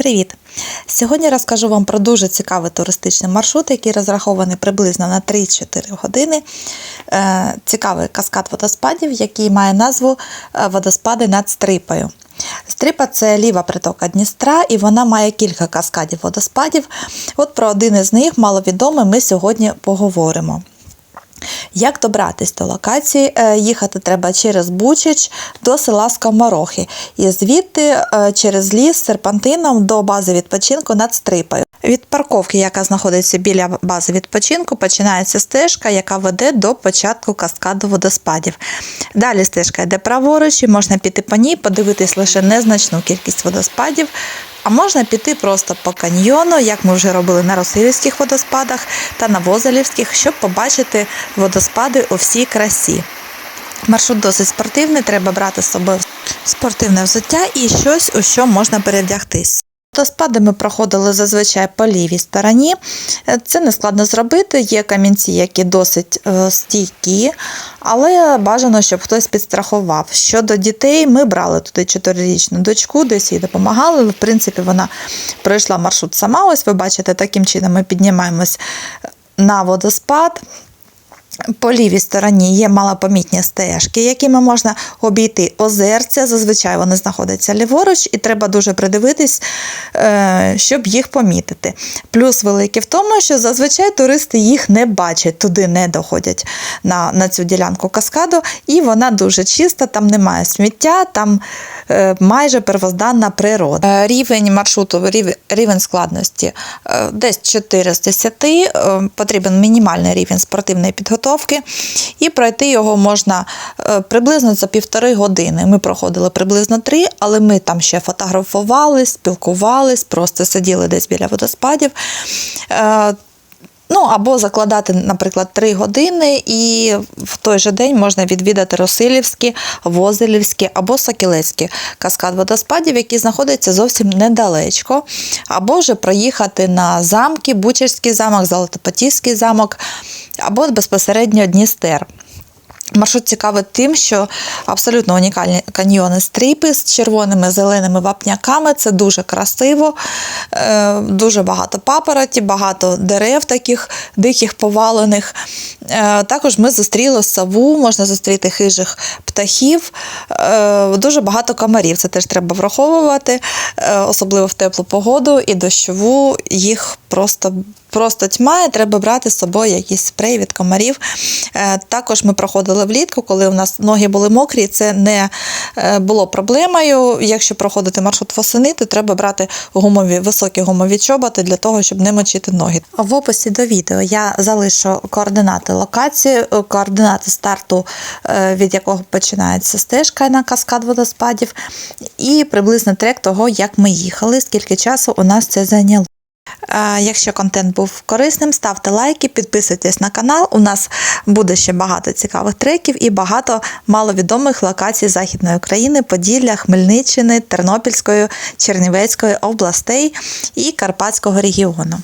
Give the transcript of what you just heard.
Привіт! Сьогодні розкажу вам про дуже цікавий туристичний маршрут, який розрахований приблизно на 3-4 години. Е, Цікавий каскад водоспадів, який має назву е, Водоспади над Стрипою. Стрипа це ліва притока Дністра, і вона має кілька каскадів водоспадів. От про один із них маловідомий ми сьогодні поговоримо. Як добратись до локації? Е, Їхати треба через Бучич до села Скоморохи і звідти е, через ліс серпантином до бази відпочинку над Стрипою. Від парковки, яка знаходиться біля бази відпочинку, починається стежка, яка веде до початку каскаду водоспадів. Далі стежка йде праворуч, і можна піти по ній, подивитись лише незначну кількість водоспадів. А можна піти просто по каньйону, як ми вже робили на Росилівських водоспадах та на Возалівських, щоб побачити водоспади у всій красі. Маршрут досить спортивний, треба брати з собою спортивне взуття і щось, у що можна перевдягтись. Водоспади ми проходили зазвичай по лівій стороні. Е, Це не складно зробити. Є камінці, які досить е, стійкі, але бажано, щоб хтось підстрахував. Щодо дітей, ми брали туди чотирирічну дочку, десь їй допомагали. В принципі, вона пройшла маршрут сама. Ось ви бачите, таким чином ми піднімаємось на водоспад. По лівій стороні є малопомітні стежки, якими можна обійти озерця. Зазвичай вони знаходяться ліворуч, і треба дуже придивитись, е, щоб їх помітити. Плюс великий в тому, що зазвичай туристи їх не бачать, туди не доходять на, на цю ділянку каскаду, і вона дуже чиста, там немає сміття, там е, майже первозданна природа. Е, Рівень маршруту, рівень, складності десь 4 з 10, е, потрібен мінімальний рівень спортивної підготовки, і пройти його можна е, приблизно за півтори години. Ми проходили приблизно три, але ми там ще фотографувались, спілкувались, просто сиділи десь біля водоспадів. Ну, або закладати, наприклад, 3 години, і в той же день можна відвідати Росилівські, Возелівські або Сокілецькі каскад водоспадів, які знаходяться зовсім недалечко, або вже проїхати на замки, Бучерський замок, Золотопотівський замок, або безпосередньо Дністер. Маршрут цікавий тим, що абсолютно унікальні каньйони стріпи з червоними зеленими вапняками. Це дуже красиво, е, дуже багато папороті, багато дерев таких диких повалених. Е, Також ми зустріли сову, можна зустріти хижих птахів, е, дуже багато комарів. Це теж треба враховувати, особливо в теплу погоду і дощову їх просто. Просто тьма, і треба брати з собою якийсь спрей від комарів. Е, Також ми проходили влітку, коли у нас ноги були мокрі, це не е, було проблемою. Якщо проходити маршрут восени, то треба брати гумові, високі гумові чоботи для того, щоб не мочити ноги. В описі до відео я залишу координати локації, е, координати старту, е, від якого починається стежка на каскад водоспадів, і приблизно трек того, як ми їхали, скільки часу у нас це зайняло. Якщо контент був корисним, ставте лайки, підписуйтесь на канал. У нас буде ще багато цікавих треків і багато маловідомих локацій Західної України, Поділля, Хмельниччини, Тернопільської, Чернівецької областей і Карпатського регіону.